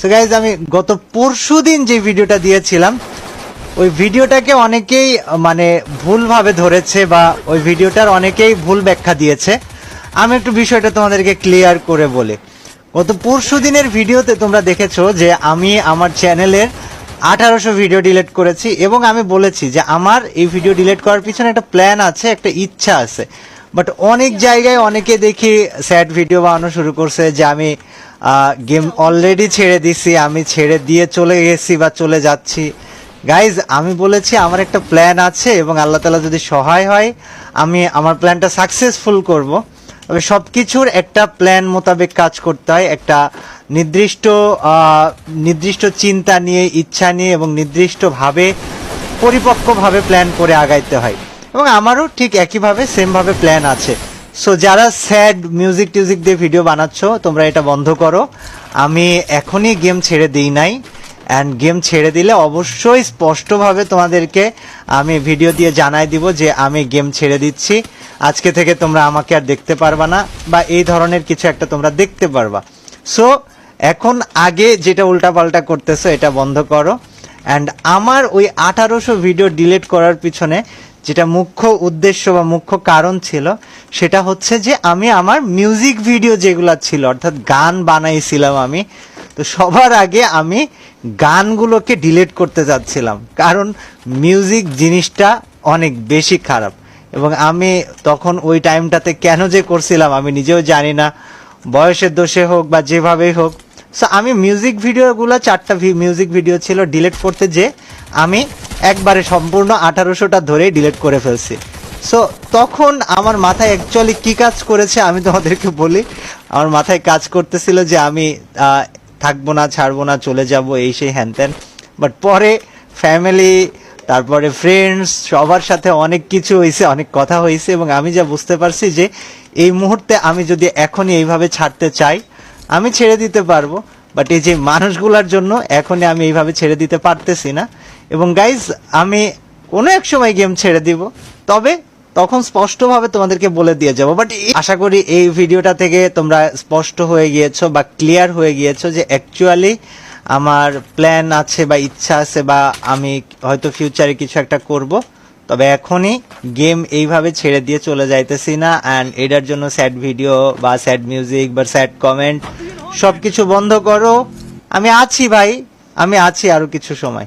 So guys আমি গত পরশু দিন যে ভিডিওটা দিয়েছিলাম, ওই ভিডিওটাকে অনেকেই মানে ভুলভাবে ধরেছে বা ওই ভিডিওটার অনেকেই ভুল ব্যাখ্যা দিয়েছে। আমি একটু বিষয়টা তোমাদেরকে ক্লিয়ার করে বলি। গত পরশু দিনের ভিডিওতে তোমরা দেখেছ যে আমি আমার চ্যানেলের আঠারোশো ভিডিও ডিলিট করেছি এবং আমি বলেছি যে আমার এই ভিডিও ডিলিট করার পিছনে একটা প্ল্যান আছে, একটা ইচ্ছা আছে। বাট অনেক জায়গায় অনেকে দেখি স্যাড ভিডিও বানানো শুরু করছে যে আমি গেম অলরেডি ছেড়ে দিছি, আমি ছেড়ে দিয়ে চলে গেছি বা চলে যাচ্ছি। গাইজ আমি বলেছি আমার একটা প্ল্যান আছে এবং আল্লাহ তালা যদি সহায় হয়, আমি আমার প্ল্যানটা সাকসেসফুল করব। তবে সব কিছুর একটা প্ল্যান মোতাবেক কাজ করতে হয়, একটা নির্দিষ্ট নির্দিষ্ট চিন্তা নিয়ে, ইচ্ছা নিয়ে এবং নির্দিষ্টভাবে, পরিপক্কভাবে প্ল্যান করে আগাইতে হয়। এবং আমারও ঠিক একইভাবে সেমভাবে প্ল্যান আছে। সো যারা স্যাড মিউজিক টিউজিক দিয়ে ভিডিও বানাচ্ছ, তোমরা এটা বন্ধ করো। আমি এখনই গেম ছেড়ে দিই নাই। অ্যান্ড গেম ছেড়ে দিলে অবশ্যই স্পষ্টভাবে তোমাদেরকে আমি ভিডিও দিয়ে জানাই দিব যে আমি গেম ছেড়ে দিচ্ছি। আজকে থেকে তোমরা আমাকে আর দেখতে পারবা না বা এই ধরনের কিছু একটা তোমরা দেখতে পারবা। সো এখন আগে যেটা উল্টাপাল্টা করতেছো, এটা বন্ধ করো। অ্যান্ড আমার ওই আঠারোশো ভিডিও ডিলিট করার পিছনে যেটা মুখ্য উদ্দেশ্য বা মুখ্য কারণ ছিল, সেটা হচ্ছে যে আমি আমার মিউজিক ভিডিও যেগুলো ছিল, অর্থাৎ গান বানাইছিলাম আমি, তো সবার আগে আমি গানগুলোকে ডিলিট করতে যাচ্ছিলাম। কারণ মিউজিক জিনিসটা অনেক বেশি খারাপ। এবং আমি তখন ওই টাইমটাতে কেন যে করছিলাম আমি নিজেও জানি না। বয়সের দোষে হোক বা যেভাবেই হোক সো আমি মিউজিক ভিডিওগুলো চারটা মিউজিক ভিডিও ছিল ডিলিট করতে যে আমি একবারে সম্পূর্ণ আঠারোশোটা ধরেই ডিলিট করে ফেলছি। সো তখন আমার মাথায় অ্যাকচুয়ালি কি কাজ করেছে আমি তোমাদেরকে বলি। আমার মাথায় কাজ করতেছিল যে আমি থাকব না, ছাড়বো না, চলে যাব, এই সেই হ্যান ত্যান। বাট পরে ফ্যামিলি তারপরে ফ্রেন্ডস সবার সাথে অনেক কিছু হয়েছে অনেক কথা হয়েছে এবং আমি যা বুঝতে পারছি যে এই মুহূর্তে আমি যদি এখনই এইভাবে ছাড়তে চাই আমি ছেড়ে দিতে পারব বাট এই যে মানুষগুলোর জন্য এখনই আমি এইভাবে ছেড়ে দিতে পারতেছি না। এবং গাইজ আমি কোনো এক সময় গেম ছেড়ে দিব, তবে তখন স্পষ্টভাবে তোমাদেরকে বলে দিয়ে যাব। বাট আশা করি এই ভিডিওটা থেকে তোমরা স্পষ্ট হয়ে গিয়েছো বা ক্লিয়ার হয়ে গিয়েছো যে অ্যাকচুয়ালি আমার প্ল্যান আছে বা ইচ্ছা আছে বা আমি হয়তো ফিউচারে কিছু একটা করব। তবে এখনই গেম এইভাবে ছেড়ে দিয়ে চলে যাইতেছি না অ্যান্ড এটার জন্য স্যাড ভিডিও বা স্যাড মিউজিক বা স্যাড কমেন্ট সব কিছু বন্ধ করো। আমি আছি ভাই, আমি আছি আরও কিছু সময়।